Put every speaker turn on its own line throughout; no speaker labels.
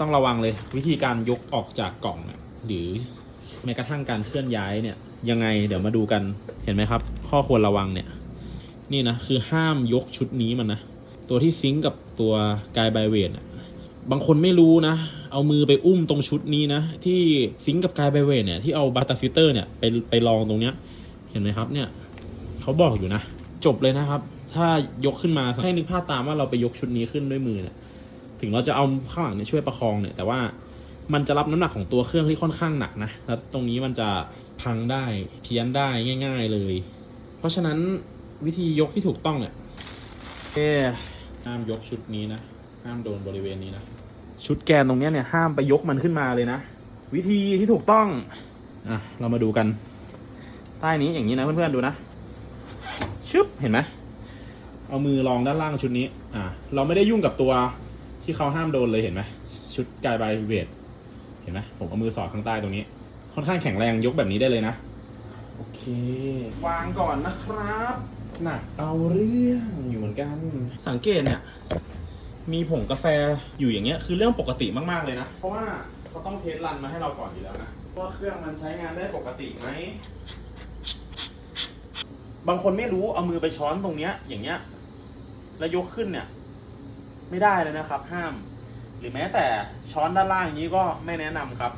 ต้องระวังเลยวิธีการยกออกจากกล่องเนี่ยหรือแม้กระทั่งการเคลื่อนย้ายเนี่ยยังไงเดี๋ยวมาดูกันเห็นไหมครับ ข้อควรระวังเนี่ย นี่นะคือห้ามยกชุดนี้มันนะ ตัวที่ซิงกับตัวกายไบเวทบางคนไม่รู้นะ เอามือไปอุ้มตรงชุดนี้นะ ที่ซิงกับกายไบเวทเนี่ยที่เอาบัตเตาฟิลเตอร์เนี่ยไปไปลองตรงเนี้ยเห็นไหมครับเนี่ยเขาบอกอยู่นะ จบเลยนะครับ ถ้ายกขึ้นมาให้นึกภาพตามว่าเราไปยกชุดนี้ขึ้นด้วยมือเนี่ย ถึงเราจะเอาข้างหลังเนี่ยช่วยประคองเนี่ย แต่ว่ามันจะรับน้ำหนักของตัวเครื่องที่ค่อนข้างหนักนะ แล้วตรงนี้มันจะพังได้เพี้ยนได้ง่าย ๆเลย เพราะฉะนั้นวิธียกที่ถูกต้องเนี่ยเอ๊ห้ามยกชุดนี้นะ ห้ามโดนบริเวณนี้นะ ชุดแกนตรงเนี้ยเนี่ยห้ามไปยกมันขึ้นมาเลยนะ วิธีที่ถูกต้อง อะ เรามาดูกัน ใต้นี้อย่างนี้นะเพื่อนๆดูนะ ชึบ เห็นไหม เอามือรองด้านล่างชุดนี้ อ่าเราไม่ได้ยุ่งกับตัว ที่เขาห้ามโดนเลยเห็นไหมชุดกายบายเวทเห็นไหมผมเอามือสอดข้างใต้ตรงนี้ ค่อนข้างแข็งแรงยกแบบนี้ได้เลยนะ โอเค วางก่อนนะครับหนักเอาเรื่องอยู่เหมือนกัน สังเกตเนี่ย มีผงกาแฟอยู่อย่างเงี้ยคือเรื่องปกติมากๆเลยนะ เพราะว่าเขาต้องเทสรันมาให้เราก่อนอยู่แล้วนะว่าเครื่องมันใช้งานได้ปกติไหมบางคนไม่รู้เอามือไปช้อนตรงเนี้ยอย่างเงี้ย แล้วยกขึ้นเนี่ย ไม่ได้เลยนะครับ ห้าม หรือแม้แต่ช้อนด้านล่างอย่างนี้ก็ไม่แนะนำครับ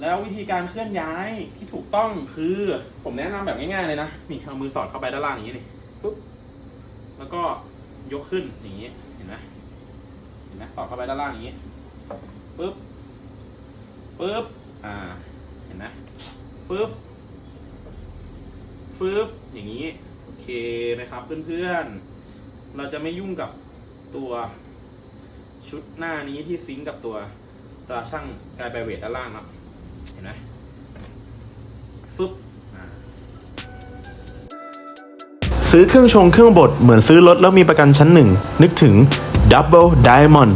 แล้ววิธีการเคลื่อนย้ายที่ถูกต้องคือผมแนะนำแบบง่ายๆเลยนะนี่เอามือสอดเข้าไปด้านล่างอย่างนี้นี่ปุ๊บแล้วก็ยกขึ้นอย่างนี้เห็นไหมเห็นไหมสอดเข้าไปด้านล่างอย่างนี้ปุ๊บปุ๊บอ่าเห็นไหมปุ๊บฟึบอย่างนี้ โอเคไหมครับเพื่อนๆ เราจะไม่ยุ่งกับตัว ชุดหน้านี้ที่ซิงกับตัวตราช่างกายไบเวทด้านล่างเนาะเห็นไหมฟึบ
ซื้อเครื่องชงเครื่องบดเหมือนซื้อรถแล้วมีประกันชั้นหนึ่งนึกถึง Double Diamond